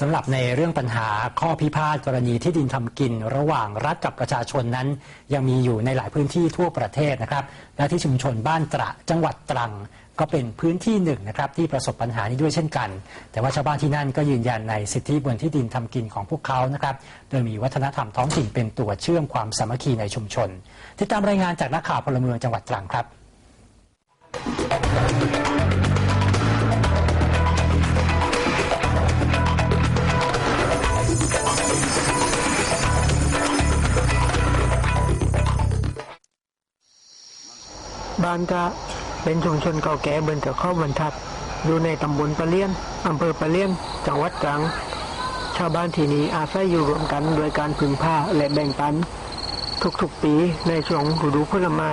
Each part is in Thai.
สำหรับในเรื่องปัญหาข้อพิพาทกรณีที่ดินทำกิน ระหว่างรัฐกับประชาชนนั้น ยังมีอยู่ในหลายพื้นที่ทั่วประเทศนะครับและที่ชุมชนบ้านตระจังหวัดตรัง ก็เป็นพื้นที่หนึ่งนะครับที่ประสบปัญหานี้ด้วยเช่นกัน แต่ว่าชาวบ้านที่นั่นก็ยืนยันในสิทธิบนที่ดินทำกินของพวกเขานะครับโดยมีวัฒนธรรมท้องถิ่นเป็นตัวเชื่อมความสามัคคีในชุมชน ติดตามรายงานจากนักข่าวพลเมืองจังหวัดตรังครับ บ้านจะเป็นชุมชนเก่าแก่เบนเถือข้อบรรทัด อยู่ในตำบลปะเลียนอำเภอปะเลียน จังหวัดตรัง ชาวบ้านที่นี้อาศัยอยู่รวมกันโดยการพึ่งพาและแบ่งปัน ทุกๆปีในช่วงฤดูผลไม้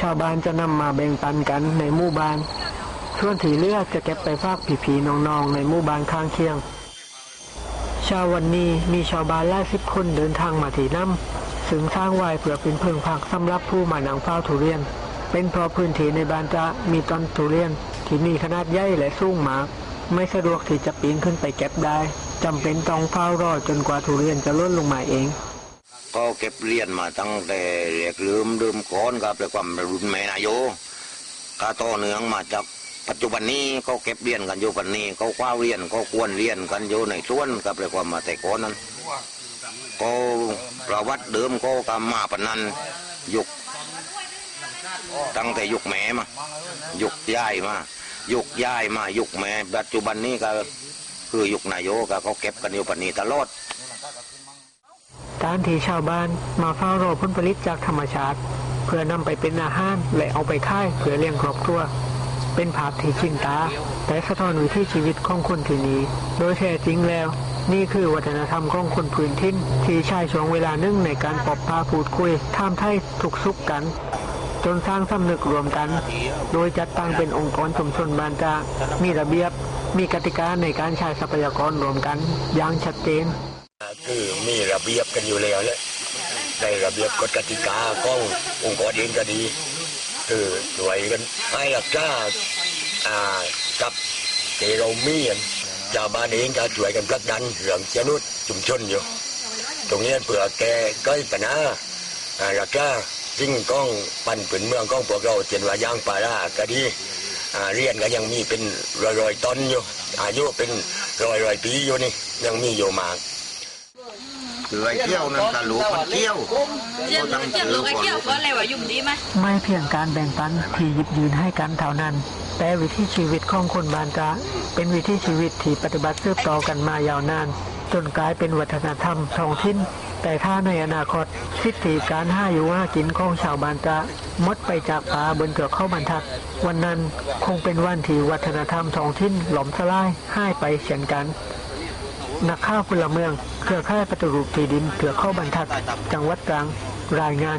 ชาวบ้านจะนำมาแบ่งปันกันในหมู่บ้าน ส่วนที่เลือจะเก็บไปฝากผีๆน้องๆในหมู่บ้านข้างเคียง ชาววันนี้มีชาวบ้านหลายสิบคนเดินทางมาที่น้ำซึ่งสร้างไว้เพื่อเป็นเพิงพักสำหรับผู้มานังเฝ้าทุเรียน เป็นเพราะพื้นที่ในบ้านจะมีต้นทุเรียน ที่มีขนาดใหญ่และสูงมาก ไม่สะดวกที่จะปีนขึ้นไปเก็บได้จำเป็นต้องเฝ้ารอจนกว่าทุเรียนจะล้นลงมาเองก็เก็บเรียนมาตั้งแต่เรียกลืมลืมก้อนครับเลยความรุ่นแม่นายโยกาต่อเนืองมาจากปัจจุบันนี้เขาเก็บเรียนกันอยู่ปันนี้เขาคว้าเรียนเขาควรเรียนกันอยู่ในส่วนกับเลยความมาแต่ก่อนนั้นก็ประวัติเดิมก็กำมาปนนันยุค ตั้งแต่ยุคแม่มายุคย่ายมายุคย่ายมายุคแม่ปัจจุบันนี้ก็คือยุคนายโยกเขาเก็บกันอยู่ปนีตลอดการที่ชาวบ้านมาเฝ้ารอผลผลิตจากธรรมชาติ เพื่อนำไปเป็นอาหารและเอาไปขายเพื่อเลี้ยงครอบครัว เป็นภาพที่ชินตา แต่สะท้อนวิถีชีวิตของคนที่นี้โดยแท้จริงแล้ว นี่คือวัฒนธรรมของคนพื้นถิ่นที่ใช้ช่วงเวลานึ่งในการปอบพาพูดคุยท่ามไทยทุกสุขกัน จนสร้างสำนึกรวมกัน โดยจัดตั้งเป็นองค์กรชุมชนบานจามีระเบียบ มีกติกาในการใช้ทรัพยากรรวมกัน อย่างชัดเจน คือมีระเบียบกันอยู่แล้วแหละในระเบียบกฎกติกาขององค์กรเองก็ดี คือช่วยกันให้รักษาอ่ากับเกเรามีนชาวบ้านเองก็ช่วยกันผลักดันเรื่องเจนุษชุมชนอยู่ ตรงนี้เผื่อแกก้อยปัญหาอ่ารักษา สิ่งก้องปั่นผืนเมืองก้องพวกเราเจนว่ายางปลาราก็ดีอ่าเรียนก็ยังมีเป็นร้อยๆต้นอยู่อายุเป็นร้อยๆปีอยู่นี่ยังมีอยู่มากคือไอ้เกี้ยวนั่นกะลูกมันเกี้ยวเรื่องเกี่ยวกับไอ้เกี่ยวก็อะไรวะยุ่มดีไหมไม่เพียงการแบ่งปันที่หยิบยืนให้กันเท่านั้น แต่วิถีชีวิตของคนบานจาเป็นวิถีชีวิตที่ปฏิบัติสืบต่อกันมายาวนาน จนกลายเป็นวัฒนธรรมท้องถิ่นแต่ถ้าในอนาคตสิทธิการห้าอยู่ห้ากินของชาวบานจาหมดไปจากป่าบนเกือกเข้าบรรทัด วันนั้นคงเป็นวันที่วัฒนธรรมท้องถิ่นหล่มสลายหายไปเช่นกันนักข่าวพลเมือง เครือข่ายปฏิรูปที่ดินเถือเข้าบรรทัด จังหวัดตรังรายงาน